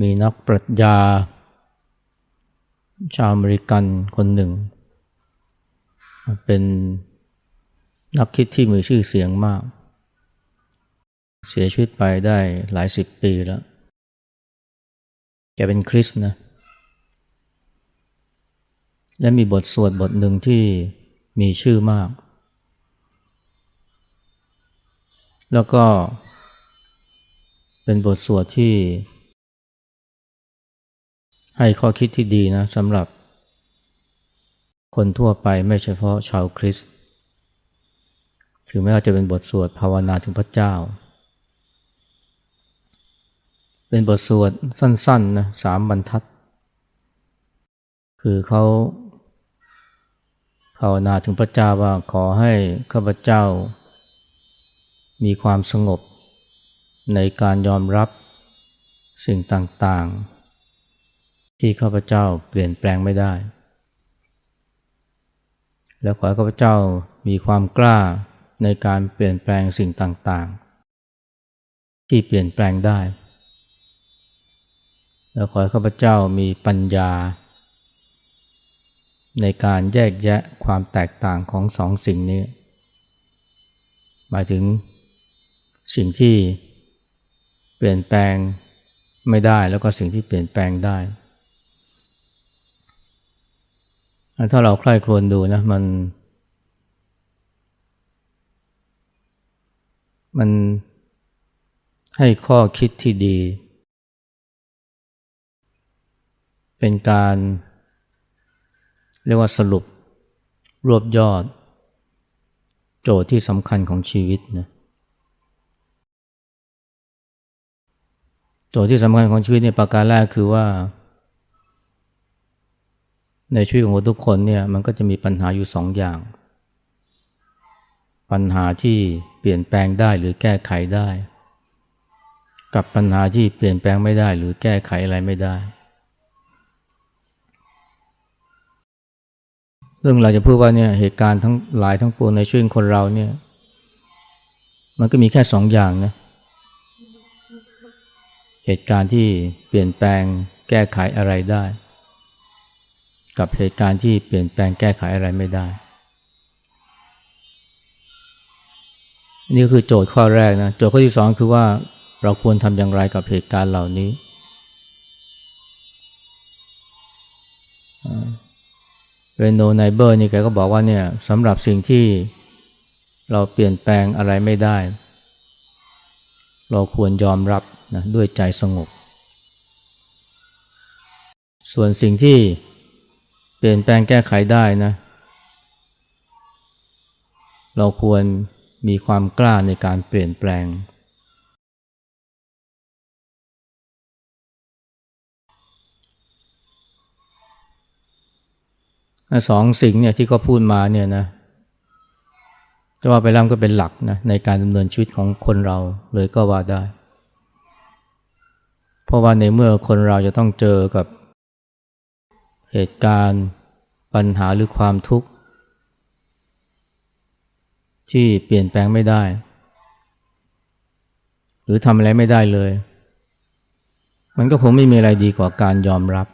มีนักปรัชญา ชาวอเมริกันคนหนึ่ง เป็นนักคิดที่มีชื่อเสียงมาก เสียชีวิตไปได้หลายสิบปีแล้ว แกเป็นคริสนะ และมีบทสวดบทหนึ่งที่มีชื่อมาก แล้วก็เป็นบทสวดที่ ให้ข้อคิดที่ดีนะสำหรับ คนทั่วไปไม่เฉพาะชาวคริสต์ถึงแม้ว่าจะเป็นบทสวดภาวนาถึงพระเจ้า เป็นบทสวดสั้นๆนะสามบรรทัด คือเขาภาวนาถึงพระเจ้าว่าขอให้ข้าพเจ้า มีความสงบในการยอมรับสิ่งต่างๆ ที่ข้าพเจ้าเปลี่ยนแปลงไม่ได้ แล้วขอให้ข้าพเจ้ามีความกล้าในการเปลี่ยนแปลงสิ่งต่าง ๆ ที่เปลี่ยนแปลงได้ แล้วขอให้ข้าพเจ้ามีปัญญา ในการแยกแยะความแตกต่างของสองสิ่งนี้ หมายถึงสิ่งที่เปลี่ยนแปลงไม่ได้แล้วก็สิ่งที่เปลี่ยนแปลงได้ ถ้าเราใคร่ครวญดูนะมัน มันให้ข้อคิดที่ดี เป็นการเรียกว่าสรุปรวบยอด โจทย์ที่สำคัญของชีวิตนะโจทย์ที่สำคัญของชีวิตเนี่ยประการแรกคือว่า ในชีวิตของทุกคนเนี่ยมันก็จะมีปัญหาอยู่สองอย่าง ปัญหาที่เปลี่ยนแปลงได้หรือแก้ไขได้ กับปัญหาที่เปลี่ยนแปลงไม่ได้หรือแก้ไขอะไรไม่ได้ เรื่องเราจะพูดว่าเนี่ยเหตุการณ์ทั้งหลายทั้งปวงในชีวิตคนเราเนี่ยมันก็มีแค่สองอย่างนะเหตุการณ์ที่เปลี่ยนแปลงแก้ไขอะไรได้ กับเหตุการณ์ที่เปลี่ยนแปลงแก้ไขอะไรไม่ได้ นี่คือโจทย์ข้อแรกนะโจทย์ข้อที่สองคือว่าเราควรทำอย่างไรกับเหตุการณ์เหล่านี้ เรโนไนเบอร์นี่แกก็บอกว่าเนี่ยสำหรับสิ่งที่เราเปลี่ยนแปลงอะไรไม่ได้ เราควรยอมรับนะด้วยใจสงบ ส่วนสิ่งที่ เปลี่ยนแปลงแก้ไขได้นะ เราควรมีความกล้าในการเปลี่ยนแปลง สองสิ่งเนี่ยที่เขาพูดมาเนี่ยนะจะว่าไปแล้วก็เป็นหลักนะในการดำเนินชีวิตของคนเราเลยก็ว่าได้ เพราะว่าในเมื่อคนเราจะต้องเจอกับ เหตุการณ์ปัญหาหรือความทุกข์ ที่เปลี่ยนแปลงไม่ได้ หรือทำอะไรไม่ได้เลย มันก็คงไม่มีอะไรดีกว่าการยอมรับ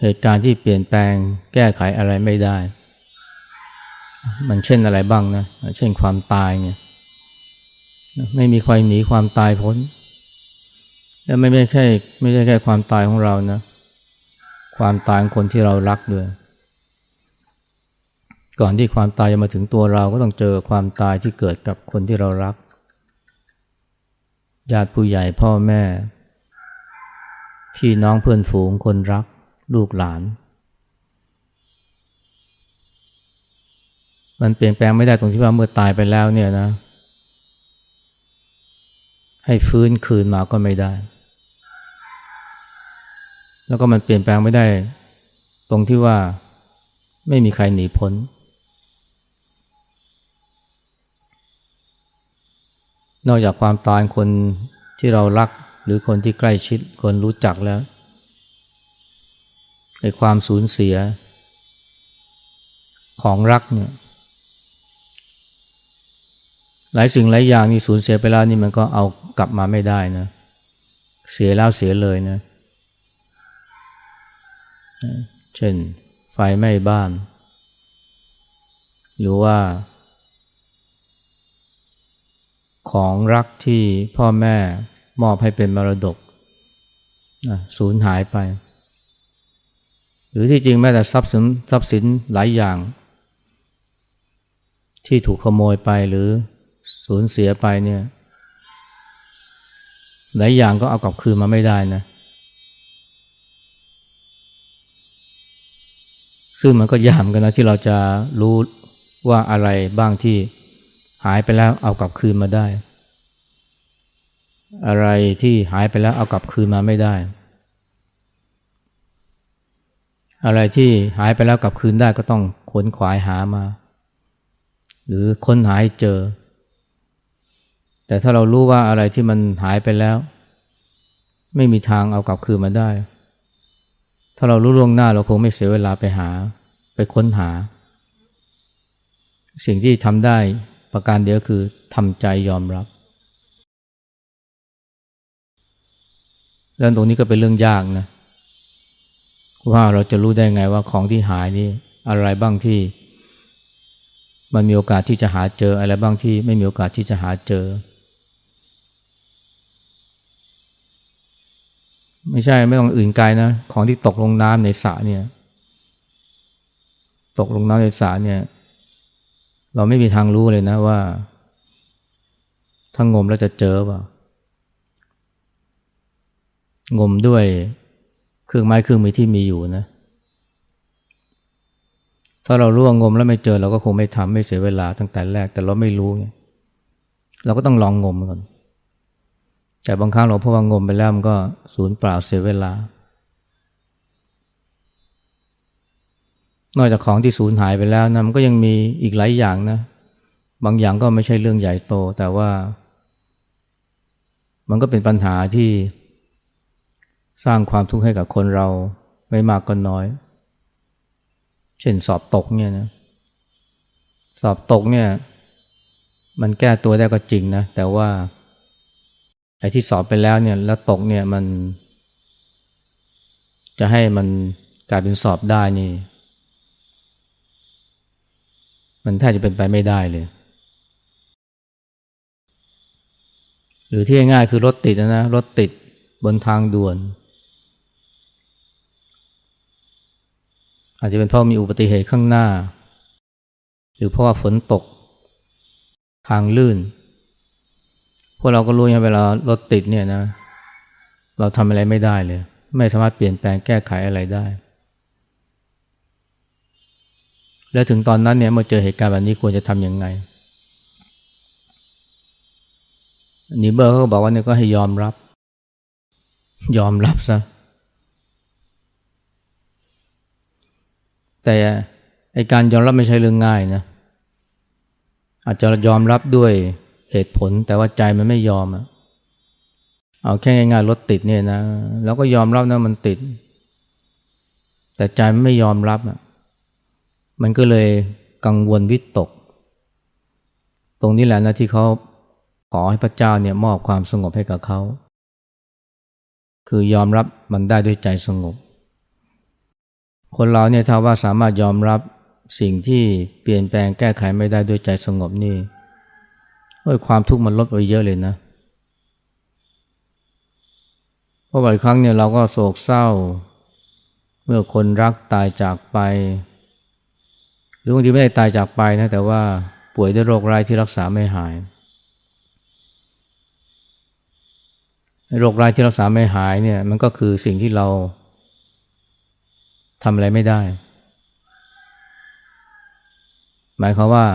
เหตุการณ์ที่เปลี่ยนแปลงแก้ไขอะไรไม่ได้ มันเช่นอะไรบ้างนะ เช่นความตายเนี่ย ไม่มีใครหนีความตายพ้น และไม่ไม่แค่ไม่ใช่แค่ความตายของเรานะ ความตายของคนที่เรารักด้วย ก่อนที่ความตายจะมาถึงตัวเราก็ต้องเจอความตายที่เกิดกับคนที่เรารัก ญาติผู้ใหญ่พ่อแม่ พี่น้องเพื่อนฝูงคนรัก ลูกหลาน มันเปลี่ยนแปลงไม่ได้ตรงที่ว่าเมื่อตายไปแล้วเนี่ยนะ ให้ฟื้นคืนมาก็ไม่ได้ แล้วก็มันเปลี่ยนแปลงไม่ได้ ตรงที่ว่าไม่มีใครหนีพ้น นอกจากความตายคนที่เรารักหรือคนที่ใกล้ชิดคนรู้จักแล้วในความสูญเสียของรักเนี่ย หลายสิ่งหลายอย่างนี่สูญเสียไปแล้วนี่มันก็เอากลับมาไม่ได้นะ เสียแล้วเสียเลยนะ เช่น ไฟไหม้บ้าน หรือว่า ของรักที่พ่อแม่มอบให้เป็นมรดกสูญหายไป หรือที่จริงแม้แต่ทรัพย์สินทรัพย์สินหลายอย่าง ที่ถูกขโมยไปหรือ สูญเสียไปเนี่ยหลายอย่างก็เอากลับคืนมาไม่ได้นะ ซึ่งมันก็ยามกันนะที่เราจะรู้ว่าอะไรบ้างที่หายไปแล้วเอากลับคืนมาได้ อะไรที่หายไปแล้วเอากลับคืนมาไม่ได้ อะไรที่หายไปแล้วกลับคืนได้ก็ต้องขนขวายหามา หรือค้นหาให้เจอ แต่ถ้าเรารู้ว่าอะไรที่มันหายไปแล้ว ไม่มีทางเอากลับคืนมาได้ ถ้าเรารู้ล่วงหน้าเราคงไม่เสียเวลาไปหา ไปค้นหา สิ่งที่ทำได้ประการเดียวคือทำใจยอมรับแล้วตรงนี้ก็เป็นเรื่องยากนะ ว่าเราจะรู้ได้ไงว่าของที่หายนี่อะไรบ้างที่ มันมีโอกาสที่จะหาเจออะไรบ้างที่ไม่มีโอกาสที่จะหาเจอ ไม่ใช่ไม่ต้องอื่นไกลนะ ของที่ตกลงน้ำในสระเนี่ย ตกลงน้ำในสระเนี่ย เราไม่มีทางรู้เลยนะว่าถ้างมแล้วจะเจอเปล่างมด้วยเครื่องไม้เครื่องมือที่มีอยู่นะ ถ้าเรารู้ว่างมแล้วไม่เจอเราก็คงไม่ทำไม่เสียเวลาตั้งแต่แรก แต่เราไม่รู้ไงเราก็ต้องลองงมก่อน แต่บางครั้งเราพบว่างมไปแล้วมันก็สูญเปล่าเสียเวลา นอกจากของที่สูญหายไปแล้วนะมันก็ยังมีอีกหลายอย่างนะ บางอย่างก็ไม่ใช่เรื่องใหญ่โต แต่ว่า มันก็เป็นปัญหาที่สร้างความทุกข์ให้กับคนเราไม่มากก็น้อย เช่นสอบตกเนี่ยนะสอบตกเนี่ย มันแก้ตัวได้ก็จริงนะ แต่ว่า อ้ที่สอบไปแล้วเนี่ยแล้วตกเนี่ยมัน จะให้มันกลายเป็นสอบได้นี่ มันแทบจะเป็นไปไม่ได้เลย หรือที่ง่ายคือรถติดนะรถติดบนทางด่วน อาจจะเป็นเพราะมีอุบัติเหตุข้างหน้า หรือเพราะว่าฝนตก ทางลื่น วกเราก็รู้นะเวลารถติดเนี่ยนะ เราทำอะไรไม่ได้เลย ไม่สามารถเปลี่ยนแปลงแก้ไขอะไรได้ แล้วถึงตอนนั้นเนี่ยเมื่อเจอเหตุการณ์แบบนี้ควรจะทำยังไงนีเบอร์เขาก็บอกว่าเนี่ยก็ให้ยอมรับ ยอมรับซะแต่ไอการยอมรับไม่ใช่เรื่องง่ายนะอาจจะยอมรับด้วย เหตุผลแต่ว่าใจมันไม่ยอมอะเอาแค่ง่ายๆรถติดเนี่ยนะแล้วก็ยอมรับนะมันติด แต่ใจมันไม่ยอมรับอะมันก็เลยกังวลวิตก ตรงนี้แหละนะที่เขาขอให้พระเจ้าเนี่ยมอบความสงบให้กับเขา คือยอมรับมันได้ด้วยใจสงบ คนเราเนี่ยถ้าว่าสามารถยอมรับสิ่งที่เปลี่ยนแปลงแก้ไขไม่ได้ด้วยใจสงบนี่ โอ้ยความทุกข์มันลดไปเยอะเลยนะเพราะบ่อยครั้งเนี่ยเราก็โศกเศร้า เมื่อคนรักตายจากไป หรือบางทีไม่ได้ตายจากไปนะแต่ว่าป่วยด้วยโรคร้ายที่รักษาไม่หายโรคร้ายที่รักษาไม่หายเนี่ยมันก็คือสิ่งที่เราทำอะไรไม่ได้ หมายความว่า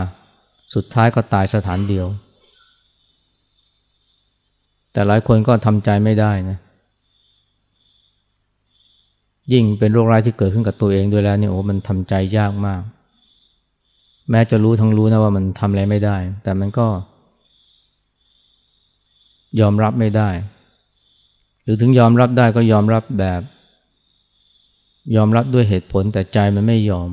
สุดท้ายก็ตายสถานเดียว แต่หลายคนก็ทำใจไม่ได้นะ ยิ่งเป็นโรคร้ายที่เกิดขึ้นกับตัวเองด้วยแล้วเนี่ยโอ้มันทำใจยากมาก แม้จะรู้ทั้งรู้นะว่ามันทำอะไรไม่ได้ แต่มันก็ ยอมรับไม่ได้ หรือถึงยอมรับได้ก็ยอมรับแบบ ยอมรับด้วยเหตุผลแต่ใจมันไม่ยอม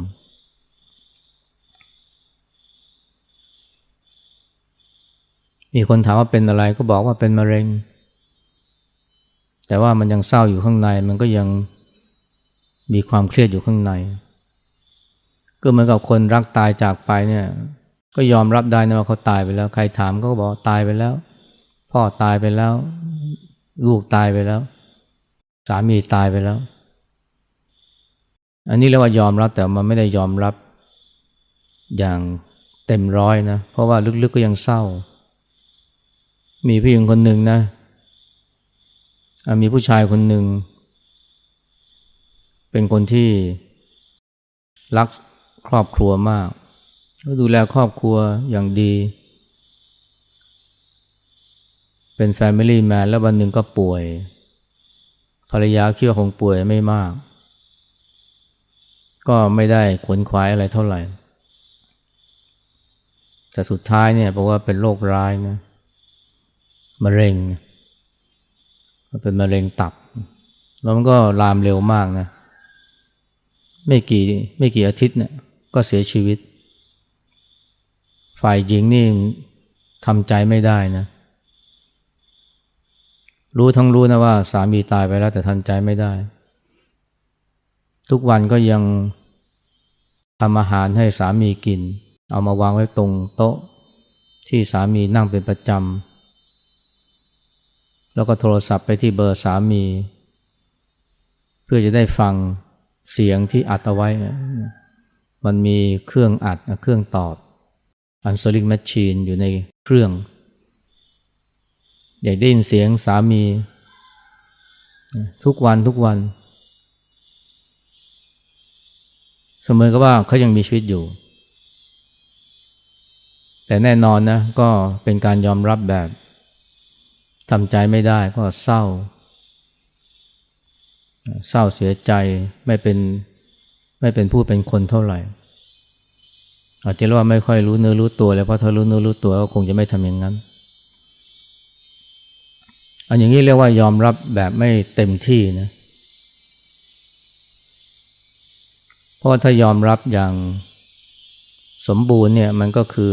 มีคนถามว่าเป็นอะไรก็บอกว่าเป็นมะเร็ง แต่ว่ามันยังเศร้าอยู่ข้างใน มันก็ยังมีความเครียดอยู่ข้างใน ก็เหมือนกับคนรักตายจากไปเนี่ย ก็ยอมรับได้นะว่าเขาตายไปแล้ว ใครถามก็บอกตายไปแล้ว พ่อตายไปแล้ว ลูกตายไปแล้ว สามีตายไปแล้ว อันนี้เรียกว่ายอมรับแต่มันไม่ได้ยอมรับอย่างเต็มร้อยนะ เพราะว่าลึกๆก็ยังเศร้า มีผู้หญิงคนหนึ่งนะมีผู้ชายคนหนึ่ง เป็นคนที่รักครอบครัวมากก็ดูแลครอบครัวอย่างดี เป็นแฟมิลี่แมนแล้ววันหนึ่งก็ป่วย ภรรยาคิดว่าคงป่วยไม่มาก ก็ไม่ได้ขวนขวายอะไรเท่าไหร่ แต่สุดท้ายเนี่ยเพราะว่าเป็นโรคร้ายนะ มะเร็งเป็นมะเร็งตับ แล้วมันก็ลามเร็วมากนะ ไม่กี่ไม่กี่อาทิตย์เนี่ยก็เสียชีวิต ฝ่ายหญิงนี่ทำใจไม่ได้นะ รู้ทั้งรู้นะว่า สามีตายไปแล้วแต่ทำใจไม่ได้ ทุกวันก็ยังทำอาหารให้สามีกิน เอามาวางไว้ตรงโต๊ะที่สามีนั่งเป็นประจำ แล้วก็โทรศัพท์ไปที่เบอร์สามี เพื่อจะได้ฟังเสียงที่อัดเอาไว้ มันมีเครื่องอัดเครื่องตอบอันโซลิงแมชชีนอยู่ในเครื่อง อยากได้ยินเสียงสามี ทุกวันทุกวัน เสมอกับว่าเขายังมีชีวิตอยู่ แต่แน่นอนนะก็เป็นการยอมรับแบบ ทำใจไม่ได้ก็เศร้า เศร้าเสียใจไม่เป็นไม่เป็นผู้เป็นคนเท่าไหร่ อาจจะว่าไม่ค่อยรู้เนื้อรู้ตัวเลยเพราะถ้ารู้เนื้อรู้ตัวก็คงจะไม่ทำอย่างนั้น อันอย่างนี้เรียกว่ายอมรับแบบไม่เต็มที่นะเพราะถ้ายอมรับอย่างสมบูรณ์เนี่ยมันก็คือ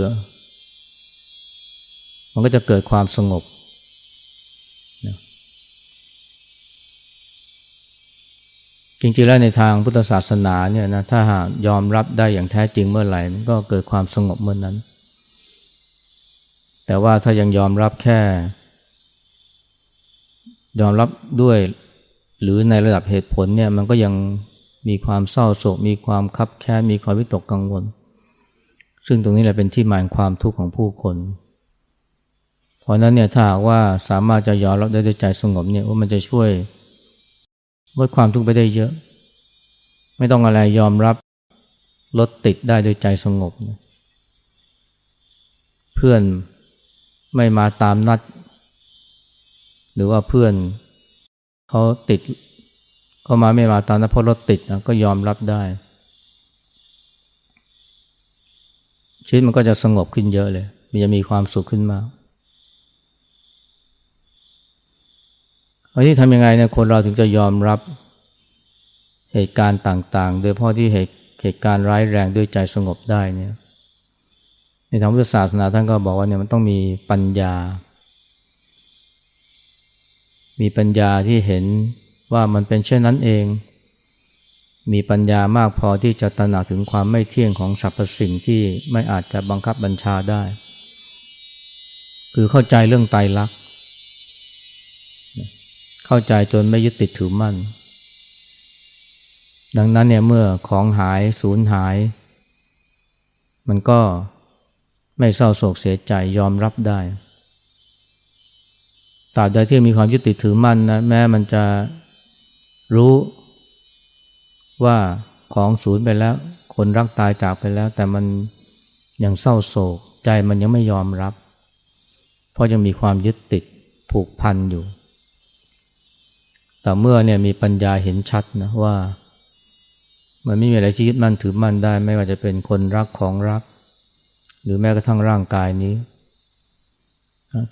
มันก็จะเกิดความสงบ จริงๆแล้วในทางพุทธศาสนาเนี่ยนะถ้าหากยอมรับได้อย่างแท้จริงเมื่อไหร่มันก็เกิดความสงบเมื่อนนั้น แต่ว่าถ้ายังยอมรับแค่ ยอมรับด้วย หรือในระดับเหตุผลเนี่ยมันก็ยังมีความเศร้าโศกมีความคับแค้นมีความวิตกกังวล ซึ่งตรงนี้แหละเป็นที่มาของความทุกข์ของผู้คน เพราะนั้นเนี่ยถ้าว่าสามารถจะยอมรับได้ด้วยใจสงบเนี่ยว่ามันจะช่วย ลดความทุกข์ไปได้เยอะ ไม่ต้องอะไรยอมรับลดติดได้โดยใจสงบนะเพื่อนไม่มาตามนัด หรือว่าเพื่อนเขาติดเขามาไม่มาตามนัดเพราะรถติดนะก็ยอมรับได้ ชีวิตมันก็จะสงบขึ้นเยอะเลย มันจะมีความสุขขึ้นมาก วันนี้ทำยังไงเนี่ยคนเราถึงจะยอมรับเหตุการณ์ต่างๆ โดยเพราะที่เหตุเหตุการณ์ร้ายแรงด้วยใจสงบได้เนี่ยในทางพุทธศาสนาท่านก็บอกว่าเนี่ยมันต้องมีปัญญา มีปัญญาที่เห็นว่ามันเป็นเช่นนั้นเอง มีปัญญามากพอที่จะตระหนักถึงความไม่เที่ยงของสรรพสิ่งที่ไม่อาจจะบังคับบัญชาได้ คือเข้าใจเรื่องไตรลักษณ์ เข้าใจจนไม่ยึดติดถือมั่น ดังนั้นเนี่ยเมื่อของหายสูญหาย มันก็ไม่เศร้าโศกเสียใจยอมรับได้ตราบใดที่มีความยึดติดถือมั่นนะแม้มันจะรู้ว่าของสูญไปแล้ว คนรักตายจากไปแล้ว แต่มันยังเศร้าโศก ใจมันยังไม่ยอมรับ เพราะยังมีความยึดติดผูกพันอยู่ แต่เมื่อเนี่ยมีปัญญาเห็นชัดนะว่า มันไม่มีอะไรที่ยึดมั่นถือมั่นได้ ไม่ว่าจะเป็นคนรักของรัก หรือแม้กระทั่งร่างกายนี้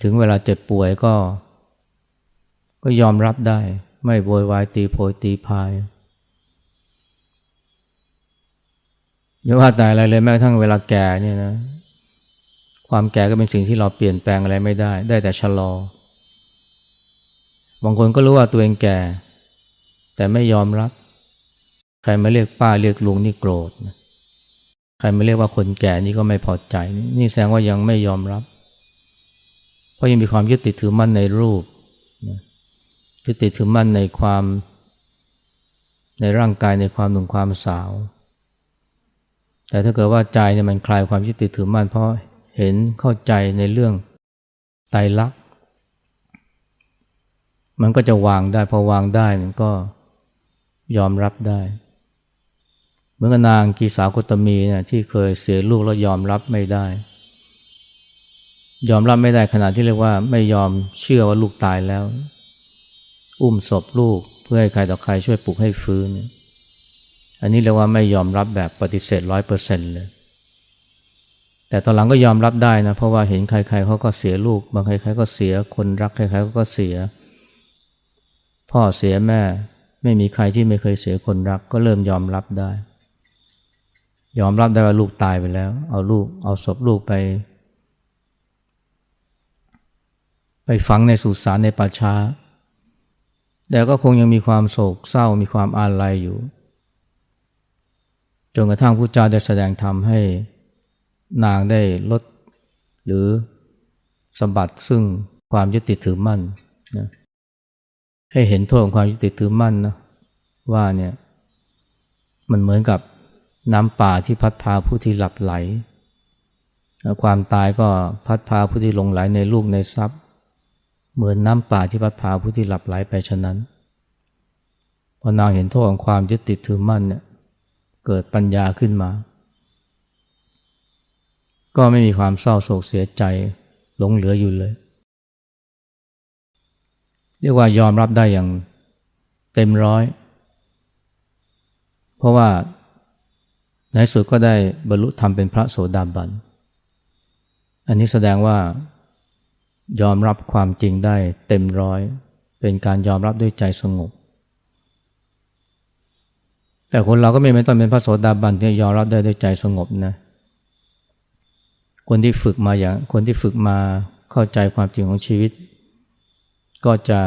ถึงเวลาเจ็บป่วยก็ ก็ยอมรับได้ ไม่โวยวายตีโพยตีพายอย่าว่าแต่อะไรเลยแม้กระทั่งเวลาแก่เนี่ยนะคความแก่ก็เป็นสิ่งที่เราเปลี่ยนแปลงอะไรไม่ได้ ได้แต่ชะลอ บางคนก็รู้ว่าตัวเองแก่ แต่ไม่ยอมรับ ใครมาเรียกป้าเรียกลุงนี่โกรธนะใครมาเรียกว่าคนแก่นี่ก็ไม่พอใจ นี่แสดงว่ายังไม่ยอมรับ เพราะยังมีความยึดติดถือมั่นในรูปนะยึดติดถือมั่นในความ ในร่างกายในความหนุ่มความสาว แต่ถ้าเกิดว่าใจเนี่ยมันคลายความยึดติดถือมั่นเพราะเห็นเข้าใจในเรื่องไตรลักษณ มันก็จะวางได้ พอวางได้มันก็ยอมรับได้ เหมือนกับนางกีสาวกตมีเนี่ยที่เคยเสียลูกแล้วยอมรับไม่ได้ ยอมรับไม่ได้ขนาดที่เรียกว่าไม่ยอมเชื่อว่าลูกตายแล้ว อุ้มศพลูกเพื่อให้ใครต่อใครช่วยปลุกให้ฟื้น อันนี้เรียกว่าไม่ยอมรับแบบปฏิเสธร้อยเปอร์เซ็นต์เลย แต่ตอนหลังก็ยอมรับได้นะเพราะว่าเห็นใครๆเขาก็เสียลูก บางใครๆก็เสียคนรักใครๆก็เสีย พ่อเสียแม่ไม่มีใครที่ไม่เคยเสียคนรัก ก็เริ่มยอมรับได้ ยอมรับได้ว่าลูกตายไปแล้ว เอาลูกเอาศพลูกไป ไปฝังในสุสานในป่าช้า แต่ก็คงยังมีความโศกเศร้ามีความอาลัยอยู่ จนกระทั่งพระเจ้าได้แสดงธรรมให้นางได้ลดหรือสมบัติซึ่งความยึดติดถือมั่นนะ ให้เห็นโทษของความยึดติดถือมั่นนะว่าเนี่ยมันเหมือนกับน้ำป่าที่พัดพาผู้ที่หลับไหล ความตายก็พัดพาผู้ที่หลงไหลในลูกในทรัพย์ เหมือนน้ำป่าที่พัดพาผู้ที่หลับไหลไปฉะนั้นพอนางเห็นโทษของความยึดติดถือมั่นเนี่ยเกิดปัญญาขึ้นมา ก็ไม่มีความเศร้าโศกเสียใจหลงเหลืออยู่เลย เรียกว่ายอมรับได้อย่างเต็มร้อย เพราะว่าในสุดก็ได้บรรลุธรรมเป็นพระโสดาบัน อันนี้แสดงว่ายอมรับความจริงได้เต็มร้อย เป็นการยอมรับด้วยใจสงบ แต่คนเราก็ไม่ไม่ต้องเป็นพระโสดาบันที่ยอมรับได้ด้วยใจสงบนะ คนที่ฝึกมาอย่าง คนที่ฝึกมาเข้าใจความจริงของชีวิต ก็จะ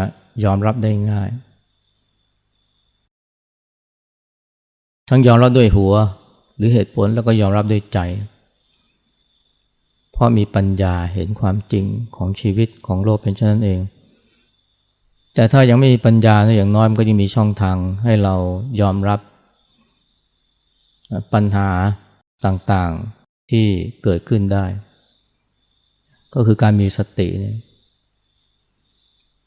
ยอมรับได้ง่าย ทั้งยอมรับด้วยหัว หรือเหตุผลแล้วก็ยอมรับด้วยใจ เพราะมีปัญญาเห็นความจริงของชีวิตของโลกเป็นเช่นนั้นเอง แต่ถ้ายังไม่มีปัญญานะอย่างน้อยมันก็ยังมีช่องทางให้เรายอมรับปัญหาต่างๆที่เกิดขึ้นได้ ก็คือการมีสติเนี่ย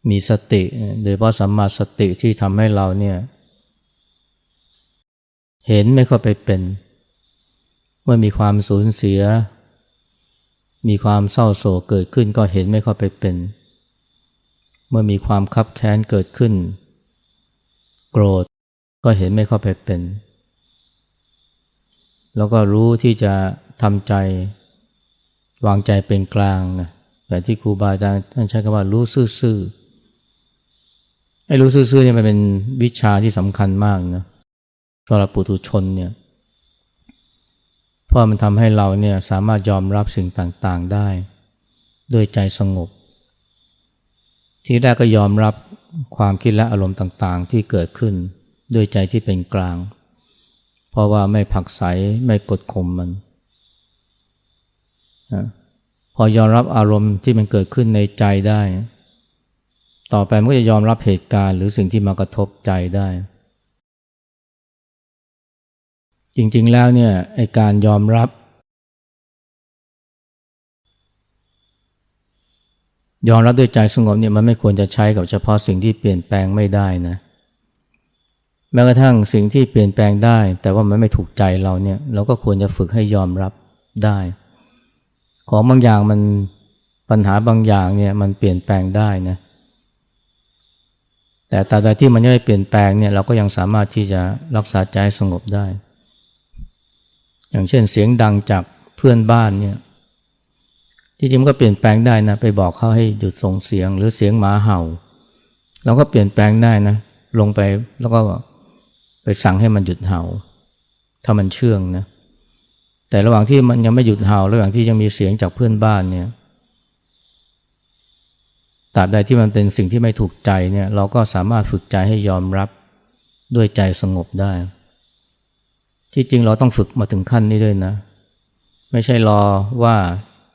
มีสติ โดยเฉพาะสัมมาสติที่ทำให้เราเนี่ย เห็นไม่เข้าไปเป็น เมื่อมีความสูญเสีย มีความเศร้าโศกเกิดขึ้นก็เห็นไม่เข้าไปเป็น เมื่อมีความคับแค้นเกิดขึ้น โกรธก็เห็นไม่เข้าไปเป็น แล้วก็รู้ที่จะทำใจ วางใจเป็นกลางนะแบบที่ครูบาอาจารย์ท่านใช้คำว่ารู้ซื่อๆ ไอ้รู้ซื่อๆเนี่ยมันเป็นวิชาที่สำคัญมากนะสำหรับปุถุชนเนี่ยเพราะมันทำให้เราเนี่ยสามารถยอมรับสิ่งต่างๆได้ ด้วยใจสงบ ที่แรกก็ยอมรับความคิดและอารมณ์ต่างๆ ที่เกิดขึ้นด้วยใจที่เป็นกลาง เพราะว่าไม่ผักใสไม่กดข่มมันนะพอยอมรับอารมณ์ที่มันเกิดขึ้นในใจได้ ต่อไปมันก็จะยอมรับเหตุการณ์หรือสิ่งที่มากระทบใจได้ จริงๆแล้วเนี่ยไอการยอมรับ ยอมรับด้วยใจสงบเนี่ยมันไม่ควรจะใช้กับเฉพาะสิ่งที่เปลี่ยนแปลงไม่ได้นะแม้กระทั่งสิ่งที่เปลี่ยนแปลงได้ แต่ว่ามันไม่ถูกใจเราเนี่ยเราก็ควรจะฝึกให้ยอมรับได้ ของบางอย่างมันปัญหาบางอย่างเนี่ยมันเปลี่ยนแปลงได้นะ แต่ตราบใดที่มันยังไม่เปลี่ยนแปลงเนี่ยเราก็ยังสามารถที่จะรักษาใจสงบได้ อย่างเช่นเสียงดังจากเพื่อนบ้านเนี่ยที่จริงมันก็เปลี่ยนแปลงได้นะไปบอกเขาให้หยุดส่งเสียง หรือเสียงหมาเห่า เราก็เปลี่ยนแปลงได้นะ ลงไปแล้วก็ไปสั่งให้มันหยุดเห่า ถ้ามันเชื่องนะแต่ระหว่างที่มันยังไม่หยุดเห่า ระหว่างที่ยังมีเสียงจากเพื่อนบ้านเนี่ย ตราบใดที่มันเป็นสิ่งที่ไม่ถูกใจเนี่ยเราก็สามารถฝึกใจให้ยอมรับด้วยใจสงบได้ ที่จริงเราต้องฝึกมาถึงขั้นนี้ด้วยนะ ไม่ใช่รอว่า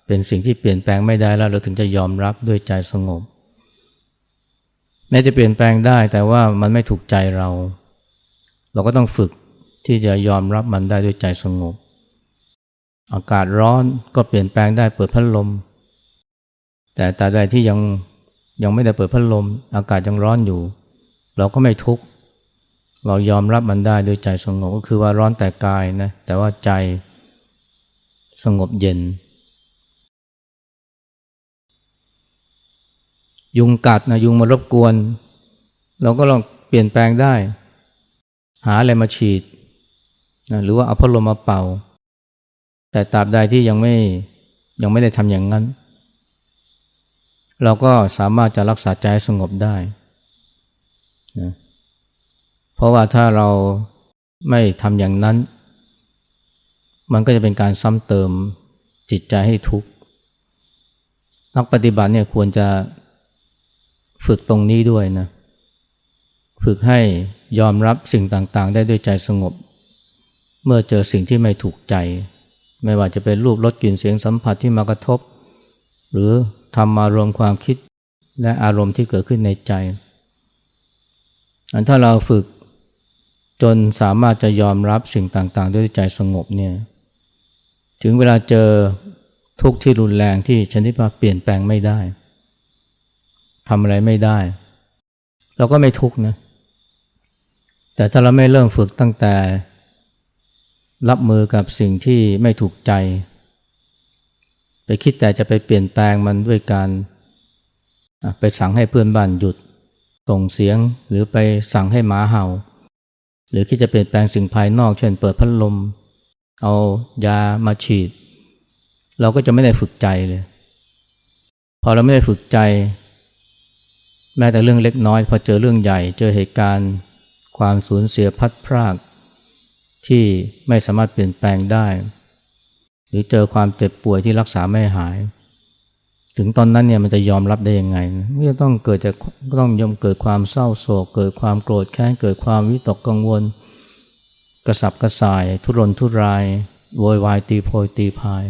เป็นสิ่งที่เปลี่ยนแปลงไม่ได้แล้วเราถึงจะยอมรับด้วยใจสงบ แม้จะเปลี่ยนแปลงได้แต่ว่ามันไม่ถูกใจเรา เราก็ต้องฝึกที่จะยอมรับมันได้ด้วยใจสงบ อากาศร้อนก็เปลี่ยนแปลงได้เปิดพัดลม แต่ตราใดที่ยัง ยังไม่ได้เปิดพัดลม อากาศยังร้อนอยู่ เราก็ไม่ทุกข์เรายอมรับมันได้ด้วยใจสงบก็คือว่าร้อนแต่กายนะแต่ว่าใจสงบเย็น ยุงกัดนะยุงมารบกวน เราก็ลองเปลี่ยนแปลงได้ หาอะไรมาฉีดนะหรือว่าเอาพัดลมมาเป่า แต่ตราบใดที่ยังไม่ยังไม่ได้ทำอย่างนั้น เราก็สามารถจะรักษาใจสงบได้นะเพราะว่าถ้าเราไม่ทำอย่างนั้น มันก็จะเป็นการซ้ำเติมจิตใจให้ทุกข์นักปฏิบัติเนี่ยควรจะฝึกตรงนี้ด้วยนะ ฝึกให้ยอมรับสิ่งต่างๆ ได้ด้วยใจสงบ เมื่อเจอสิ่งที่ไม่ถูกใจ ไม่ว่าจะเป็นรูปรสกลิ่นเสียงสัมผัสที่มากระทบ หรือ ทำมารวมความคิดและอารมณ์ที่เกิดขึ้นในใจอันถ้าเราฝึกจนสามารถจะยอมรับสิ่งต่างๆ ด้วยใจสงบเนี่ยถึงเวลาเจอทุกข์ที่รุนแรงที่ชนิดว่าเปลี่ยนแปลงไม่ได้ทำอะไรไม่ได้ เราก็ไม่ทุกข์นะแต่ถ้าเราไม่เริ่มฝึกตั้งแต่ รับมือกับสิ่งที่ไม่ถูกใจ ไปคิดแต่จะไปเปลี่ยนแปลงมันด้วยการไปสั่งให้เพื่อนบ้านหยุดส่งเสียงหรือไปสั่งให้หมาเห่า หรือคิดจะเปลี่ยนแปลงสิ่งภายนอก เช่นเปิดพัดลม เอายามาฉีด เราก็จะไม่ได้ฝึกใจเลย พอเราไม่ได้ฝึกใจ แม้แต่เรื่องเล็กน้อย พอเจอเรื่องใหญ่ เจอเหตุการณ์ ความสูญเสียพัดพราก ที่ไม่สามารถเปลี่ยนแปลงได้ หรือเจอความเจ็บป่วยที่รักษาไม่หาย ถึงตอนนั้นเนี่ยมันจะยอมรับได้ยังไงมันจะต้องเกิดจากต้องยอมเกิดความเศร้าโศก เกิดความโกรธแค้นเกิดความวิตกกังวล กระสับกระส่าย ทุรนทุรายโวยวายตีโพยตีพาย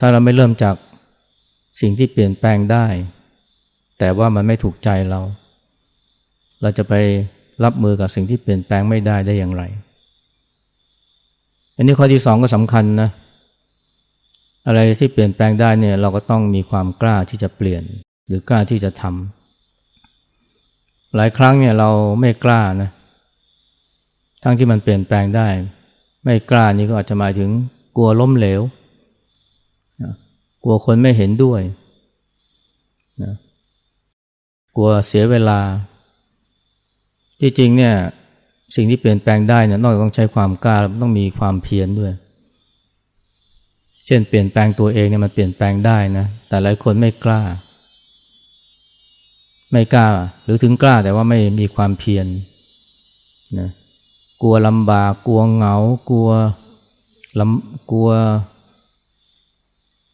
ถ้าเราไม่เริ่มจากสิ่งที่เปลี่ยนแปลงได้ แต่ว่ามันไม่ถูกใจเรา เราจะไปรับมือกับสิ่งที่เปลี่ยนแปลงไม่ได้ได้อย่างไร อันนี้ข้อที่สองก็สำคัญนะอะไรที่เปลี่ยนแปลงได้เนี่ยเราก็ต้องมีความกล้าที่จะเปลี่ยน หรือกล้าที่จะทำหลายครั้งเนี่ยเราไม่กล้านะทั้งที่มันเปลี่ยนแปลงได้ ไม่กล้านี่ก็อาจจะหมายถึงกลัวล้มเหลวกลัวคนไม่เห็นด้วยนะกลัวเสียเวลา ที่จริงเนี่ย สิ่งที่เปลี่ยนแปลงได้เนี่ยนอกจากต้องใช้ความกล้าต้องมีความเพียรด้วย เช่นเปลี่ยนแปลงตัวเองเนี่ยมันเปลี่ยนแปลงได้นะ แต่หลายคนไม่กล้า ไม่กล้า หรือถึงกล้าแต่ว่าไม่มีความเพียรนะกลัวลำบากกลัวเหงา กลัวลำกลัว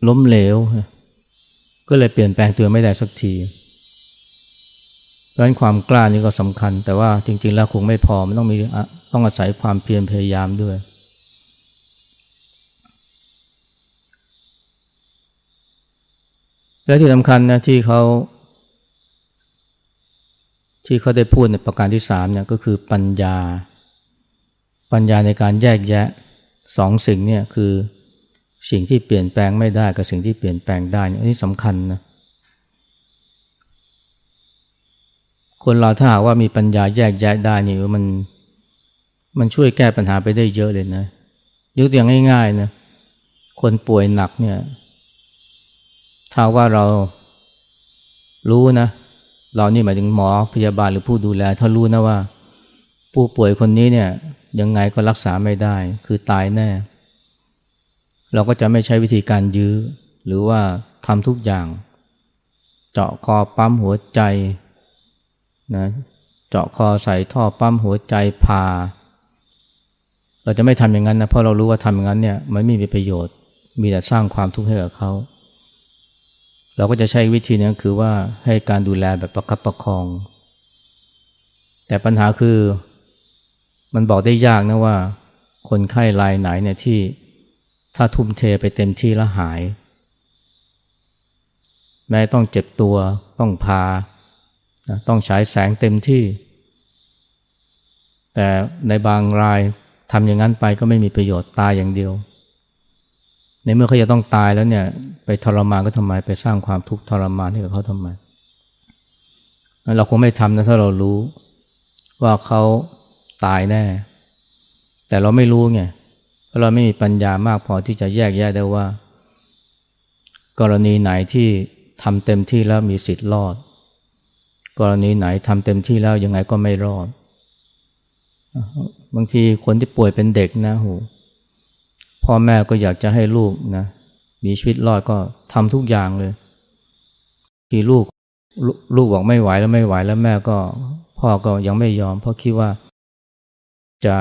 ล้มเหลว ก็เลยเปลี่ยนแปลงตัวไม่ได้สักที เพราะฉะนั้นความกล้านี่ก็สำคัญ แต่ว่าจริง ๆ แล้วคงไม่พอมันต้องมีต้องอาศัยความเพียรพยายามด้วย และที่สำคัญนะที่เขาที่เขาได้พูดในประการที่สามเนี่ยก็คือปัญญา ปัญญาในการแยกแยะสองสิ่งเนี่ยคือสิ่งที่เปลี่ยนแปลงไม่ได้กับสิ่งที่เปลี่ยนแปลงได้อันนี้สำคัญนะ คนเราถ้าหากว่ามีปัญญาแยกแยะได้นี่มันมันช่วยแก้ปัญหาไปได้เยอะเลยนะยกตัวอย่างง่ายๆนะคนป่วยหนักเนี่ยถ้าว่าเรารู้นะ เรานี่หมายถึงหมอพยาบาลหรือผู้ดูแล ถ้ารู้นะว่า ผู้ป่วยคนนี้เนี่ยยังไงก็รักษาไม่ได้ คือตายแน่ เราก็จะไม่ใช้วิธีการยื้อ หรือว่าทำทุกอย่าง เจาะคอปั๊มหัวใจ นะเจาะคอใส่ท่อปั๊มหัวใจผ่าเราจะไม่ทำอย่างนั้นนะเพราะเรารู้ว่าทำอย่างนั้นเนี่ยมันไม่มีประโยชน์ มีแต่สร้างความทุกข์ให้กับเขา เราก็จะใช้วิธีนี้คือว่าให้การดูแลแบบประคับประคอง แต่ปัญหาคือมันบอกได้ยากนะว่า คนไข้รายไหนเนี่ยที่ถ้าทุ่มเทไปเต็มที่แล้วหาย แม้ต้องเจ็บตัวต้องพา ต้องฉายแสงเต็มที่ แต่ในบางรายทำอย่างนั้นไปก็ไม่มีประโยชน์ตายอย่างเดียว ในเมื่อเขาจะต้องตายแล้วเนี่ย ไปทรมานก็ทำไมไปสร้างความทุกข์ทรมานให้กับเขาทำไม เราคงไม่ทำนะถ้าเรารู้ว่าเขาตายแน่ แต่เราไม่รู้ไงเพราะเราไม่มีปัญญามากพอที่จะแยกแยะได้ว่า กรณีไหนที่ทำเต็มที่แล้วมีสิทธิ์รอด กรณีไหนทำเต็มที่แล้วยังไงก็ไม่รอด บางทีคนที่ป่วยเป็นเด็กนะโหพ่อแม่ก็อยากจะให้ลูกนะมีชีวิตรอดก็ทำทุกอย่างเลย ที่ลูกลูกบอกไม่ไหวแล้วไม่ไหวแล้วแม่ก็ พ่อก็ยังไม่ยอม เพราะคิดว่า จะ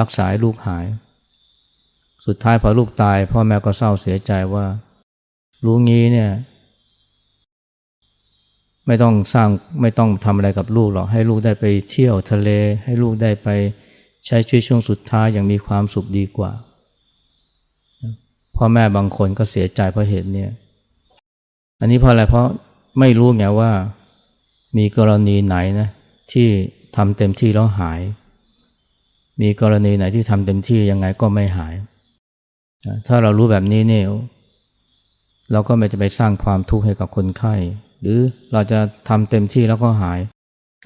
รักษาลูกหาย สุดท้ายพอลูกตาย พ่อแม่ก็เศร้าเสียใจว่า รู้งี้เนี่ย ไม่ต้องสร้างไม่ต้องทำอะไรกับลูกหรอกให้ลูกได้ไปเที่ยวทะเล ให้ลูกได้ไปใช้ชีวิตช่วงสุดท้ายอย่างมีความสุขดีกว่าพ่อแม่บางคนก็เสียใจเพราะเหตุเนี่ยอันนี้เพราะอะไรเพราะไม่รู้ไงว่ามีกรณีไหนนะที่ทำเต็มที่แล้วหาย มีกรณีไหนที่ทำเต็มที่ยังไงก็ไม่หาย ถ้าเรารู้แบบนี้เนี่ยเราก็ไม่จะไปสร้างความทุกข์ให้กับคนไข้ หรือเราจะทำเต็มที่แล้วก็หาย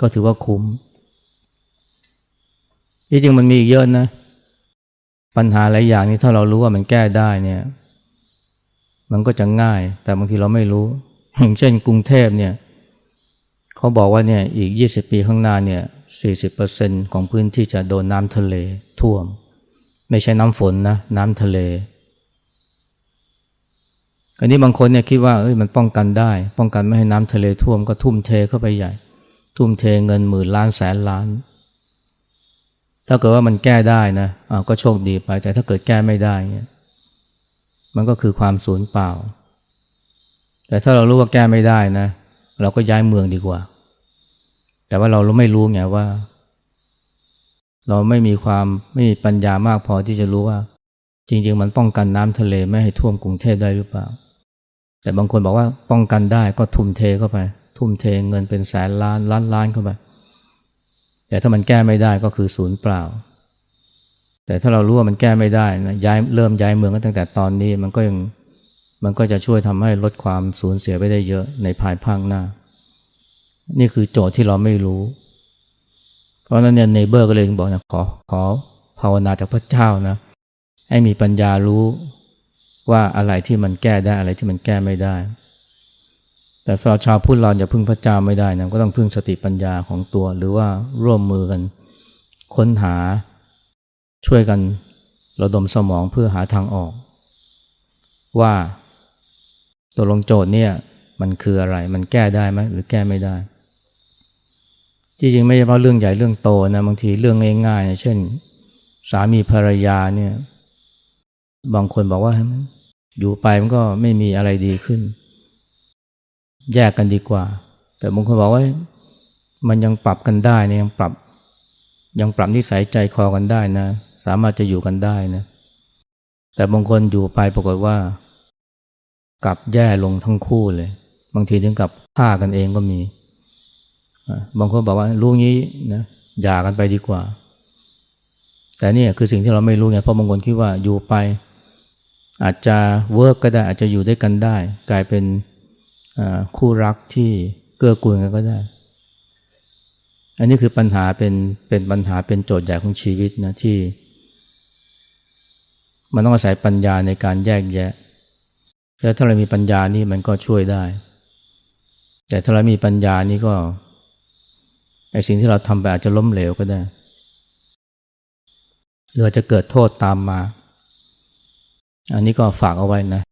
ก็ถือว่าคุ้มที่จริงมันมีอีกเยอะนะ ปัญหาหลายอย่างนี้ถ้าเรารู้ว่ามันแก้ได้เนี่ย มันก็จะง่าย แต่บางทีเราไม่รู้อย่างเช่นกรุงเทพเนี่ยเขาบอกว่าเนี่ยอีก 20 ปีข้างหน้าเนี่ย 40%ของพื้นที่จะโดนน้ำทะเลท่วม ไม่ใช่น้ำฝนนะ น้ำทะเล อันนี้บางคนเนี่ยคิดว่าเอ้ยมันป้องกันได้ ป้องกันไม่ให้น้ำทะเลท่วมก็ทุ่มเทเข้าไปใหญ่ ทุ่มเทเงินหมื่นล้านแสนล้าน ถ้าเกิดว่ามันแก้ได้นะะก็โชคดีไป แต่ถ้าเกิดแก้ไม่ได้เนี่ยมันก็คือความสูญเปล่า แต่ถ้าเรารู้ว่าแก้ไม่ได้นะ เราก็ย้ายเมืองดีกว่า แต่ว่าเราไม่รู้ไงว่า เราไม่มีความไม่มีปัญญามากพอที่จะรู้ว่า จริง ๆ มันป้องกันน้ำทะเลไม่ให้ท่วมกรุงเทพได้หรือเปล่า แต่บางคนบอกว่าป้องกันได้ก็ทุ่มเทเข้าไป ทุ่มเทเงินเป็นแสนล้านล้านล้านเข้าไป แต่ถ้ามันแก้ไม่ได้ก็คือศูนย์เปล่า แต่ถ้าเรารู้ว่ามันแก้ไม่ได้นะย้ายเริ่มย้ายเมืองตั้งแต่ตอนนี้มันก็ยังมันก็จะช่วยทำให้ลดความสูญเสียไปได้เยอะในภายภาคหน้า นี่คือโจทย์ที่เราไม่รู้ เพราะนั้นเนี่ยเนเบอร์ก็เลยบอกนะขอขอภาวนาจากพระเจ้านะให้มีปัญญารู้ ว่าอะไรที่มันแก้ได้อะไรที่มันแก้ไม่ได้ แต่สำหรับชาวพุทธเราอย่าพึ่งพระเจ้าไม่ได้นะก็ต้องพึ่งสติปัญญาของตัว หรือว่าร่วมมือกันค้นหาช่วยกันระดมสมองเพื่อหาทางออก ว่าตัวลงโจทย์เนี่ยมันคืออะไรมันแก้ได้ไหมหรือแก้ไม่ได้จริงๆไม่ใช่เพราะเรื่องใหญ่เรื่องโตนะบางทีเรื่องง่ายๆเช่น สามีภรรยาเนี่ย บางคนบอกว่า อยู่ไปมันก็ไม่มีอะไรดีขึ้น แยกกันดีกว่า แต่บางคนบอกว่า มันยังปรับกันได้นะยังปรับ ยังปรับนิสัยใจคอกันได้นะ สามารถจะอยู่กันได้นะ แต่บางคนอยู่ไปปรากฏว่า กลับแย่ลงทั้งคู่เลย บางทีถึงกับฆ่ากันเองก็มีบางคนบอกว่ารู้งี้นะหย่ากันไปดีกว่า แต่นี่คือสิ่งที่เราไม่รู้ไงเพราะบางคนคิดว่าอยู่ไป อาจจะเวิร์กก็ได้อาจจะอยู่ด้วยกันได้ กลายเป็นคู่รักที่เกื้อกูลกันก็ได้ อันนี้คือปัญหาเป็นเป็นปัญหาเป็นโจทย์ใหญ่ของชีวิตนะที่ มันต้องอาศัยปัญญาในการแยกแยะแล้วถ้าเรามีปัญญานี่มันก็ช่วยได้ แต่ถ้าเรามีปัญญานี่ก็ไอสิ่งที่เราทำไปอาจจะล้มเหลวก็ได้หรือจะเกิดโทษตามมา อันนี้ก็ฝากเอาไว้นะ